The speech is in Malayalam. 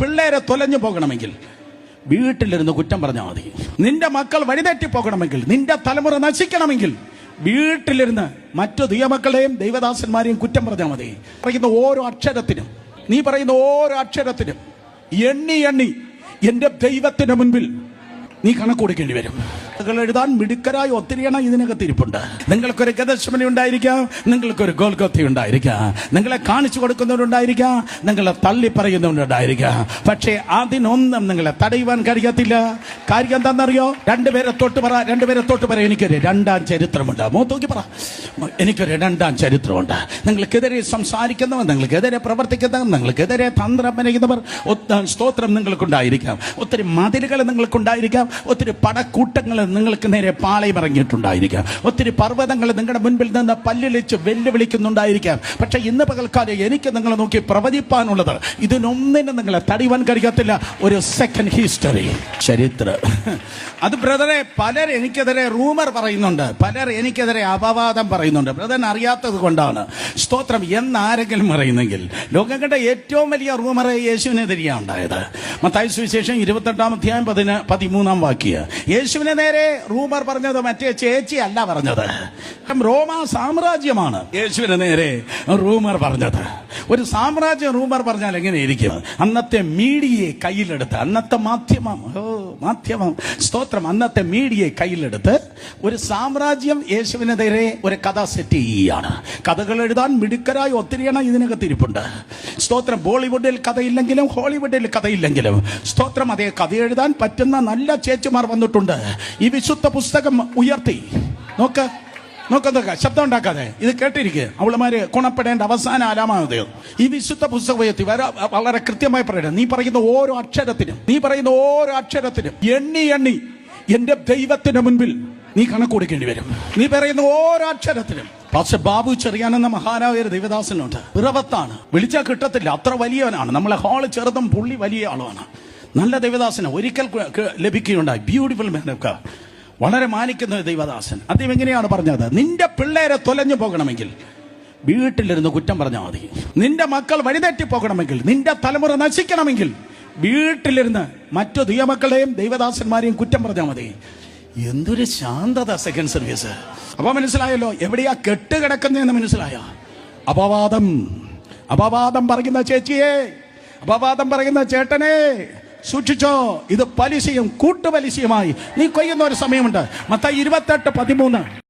പിള്ളേരെ തൊലഞ്ഞു പോകണമെങ്കിൽ വീട്ടിലിരുന്ന് കുറ്റം പറഞ്ഞാൽ മതി. നിന്റെ മക്കൾ വഴിതെറ്റി പോകണമെങ്കിൽ നിന്റെ തലമുറ നശിക്കണമെങ്കിൽ വീട്ടിലിരുന്ന് മറ്റു ദുയമക്കളെയും ദൈവദാസന്മാരെയും കുറ്റം പറഞ്ഞാൽ മതി. പറയുന്ന ഓരോ അക്ഷരത്തിനും നീ പറയുന്ന ഓരോ അക്ഷരത്തിനും എണ്ണി എണ്ണി എന്റെ ദൈവത്തിന്റെ മുൻപിൽ നീ കണക്ക് വരും. കഥകൾ എഴുതാൻ മിടുക്കരായി ഒത്തിരിയണ ഇതിനകത്ത് ഇരിപ്പുണ്ട്. നിങ്ങൾക്കൊരു ഗതശമനി ഉണ്ടായിരിക്കാം നിങ്ങൾക്കൊരു ഗോൽഗോത്തി ഉണ്ടായിരിക്കാം നിങ്ങളെ കാണിച്ചു കൊടുക്കുന്നവരുണ്ടായിരിക്കാം നിങ്ങളെ തള്ളി പറയുന്നവരുണ്ടായിരിക്കാം. പക്ഷേ അതിനൊന്നും നിങ്ങളെ തടയുവാൻ കഴിയത്തില്ല. കാര്യം എന്താണെന്നറിയോ? രണ്ടുപേരെ തൊട്ട് പറ രണ്ടുപേരെ തൊട്ട് പറ എനിക്കൊരു രണ്ടാം ചരിത്രമുണ്ട്. മൂത്തോക്കി പറ. എനിക്കൊരു രണ്ടാം ചരിത്രമുണ്ട്. നിങ്ങൾക്കെതിരെ സംസാരിക്കുന്നവർ നിങ്ങൾക്കെതിരെ പ്രവർത്തിക്കുന്നവർ നിങ്ങൾക്കെതിരെ തന്ത്രം ഒത്ത- സ്തോത്രം നിങ്ങൾക്കുണ്ടായിരിക്കാം. ഒത്തിരി മതിലുകൾ നിങ്ങൾക്കുണ്ടായിരിക്കാം. ഒത്തിരി പടക്കൂട്ടങ്ങൾ നിങ്ങൾക്ക് നേരെ പാളയം ഇറങ്ങിയിട്ടുണ്ടായിരിക്കാം. ഒത്തിരി പർവതങ്ങൾ നിങ്ങളുടെ മുൻപിൽ നിന്ന് പല്ലിളിച്ച് വെല്ലുവിളിക്കുന്നുണ്ടായിരിക്കാം. പക്ഷെ ഇന്ന് പകൽക്കാലം എനിക്ക് നിങ്ങളെ നോക്കി പ്രവചിപ്പാനുള്ളത് ഇതിനൊന്നിനും നിങ്ങളെ തടിവാൻ കഴിയത്തില്ല. ഒരു സെക്കൻഡ് ഹിസ്റ്ററി ചരിത്രം. അത് ബ്രദറെ പലർ എനിക്കെതിരെ റൂമർ പറയുന്നുണ്ട്. പലർ എനിക്കെതിരെ അപവാദം പറയുന്നുണ്ട്. ബ്രദർ അറിയാത്തത് കൊണ്ടാണ്. സ്തോത്രം എന്നാരെങ്കിലും പറയുന്നെങ്കിൽ. ലോകം കണ്ട ഏറ്റവും വലിയ റൂമർ യേശുവിനെതിരെയാണ് ഉണ്ടായത്. മത്തായ സുവിശേഷം ഇരുപത്തെട്ടാം അധ്യായം പതിന് പതിമൂന്നാം വാക്യ. യേശുവിനെ നേരെ റൂമർ പറഞ്ഞത് മറ്റേ ചേച്ചി അല്ല പറഞ്ഞത് റോമ സാമ്രാജ്യമാണ്. യേശുവിന് നേരെ റൂമർ പറഞ്ഞത്. ഒരു സാമ്രാജ്യം റൂമർ പറഞ്ഞാൽ എങ്ങനെ ഇരിക്കും അന്നത്തെ മീഡിയയെ കയ്യിലെടുത്ത് അന്നത്തെ മാധ്യമം ഓ മാധ്യമം സ്തോത്രം അന്നത്തെ മീഡിയയെ കയ്യിലെടുത്ത് ഒരു സാമ്രാജ്യം യേശുവിനെതിരെ ഒരു കഥ സെറ്റ് ചെയ്യുകയാണ്. കഥകൾ എഴുതാൻ മിടുക്കരായി ഒത്തിരിയണം ഇതിനകത്ത് ഇരിപ്പുണ്ട്. സ്തോത്രം. ബോളിവുഡിൽ കഥയില്ലെങ്കിലും ഹോളിവുഡിൽ കഥയില്ലെങ്കിലും സ്തോത്രം അതേ കഥ എഴുതാൻ പറ്റുന്ന നല്ല ചേച്ചിമാർ വന്നിട്ടുണ്ട്. ഈ വിശുദ്ധ പുസ്തകം ഉയർത്തി. നോക്ക് നോക്ക് ശബ്ദം ഉണ്ടാക്കാതെ. ഇത് കേട്ടിരിക്കുക അവളുമാര് ഗുണപ്പെടേണ്ട അവസാന അലാമാവതയോ ഈ വിശുദ്ധ പുസ്തകം ഉയർത്തി. വരെ വളരെ കൃത്യമായി പറയണം നീ പറയുന്ന ഓരോ അക്ഷരത്തിനും നീ പറയുന്ന ഓരോ അക്ഷരത്തിനും എണ്ണി എണ്ണി എന്റെ ദൈവത്തിന് മുൻപിൽ നീ കണക്ക് കൊടുക്കേണ്ടി വരും. നീ പറയുന്ന ഓരോ അക്ഷരത്തിനും പക്ഷെ ബാബു ചെറിയാനെന്ന മഹാനായ ഒരു ദേവദാസനുണ്ട് പിറവത്താണ്. വിളിച്ചാൽ കിട്ടത്തില്ല. അത്ര വലിയവനാണ്. നമ്മളെ ഹാൾ ചെറുതും പുള്ളി വലിയ ആളുമാണ്. നല്ല ദേവദാസന് ഒരിക്കൽ ലഭിക്കുകയുണ്ടായി. ബ്യൂട്ടിഫുൾ ഗോഡ് വളരെ മാനിക്കുന്ന ദൈവദാസൻ. അദ്ദേഹം എങ്ങനെയാണ് പറഞ്ഞത്? നിന്റെ പിള്ളേരെ തൊലഞ്ഞു പോകണമെങ്കിൽ വീട്ടിലിരുന്ന് കുറ്റം പറഞ്ഞാൽ മതി. നിന്റെ മക്കൾ വഴിതെറ്റി പോകണമെങ്കിൽ നിന്റെ തലമുറ നശിക്കണമെങ്കിൽ വീട്ടിലിരുന്ന് മറ്റു ദൈവമക്കളെയും ദൈവദാസന്മാരെയും കുറ്റം പറഞ്ഞാൽ മതി. എന്തൊരു ശാന്തത സെക്കൻഡ് സർവീസ് അപ്പൊ മനസ്സിലായല്ലോ എവിടെയാ കെട്ട് കിടക്കുന്നതെന്ന് മനസ്സിലായോ? അപവാദം. അപവാദം പറയുന്ന ചേച്ചിയെ അപവാദം പറയുന്ന ചേട്ടനെ സൂക്ഷിച്ചോ. ഇത് പലിശയും കൂട്ടുപലിശയുമായി. നീ കൊയ്യുന്ന ഒരു സമയമുണ്ട്. മത്ത ഇരുപത്തെട്ട് പതിമൂന്ന്.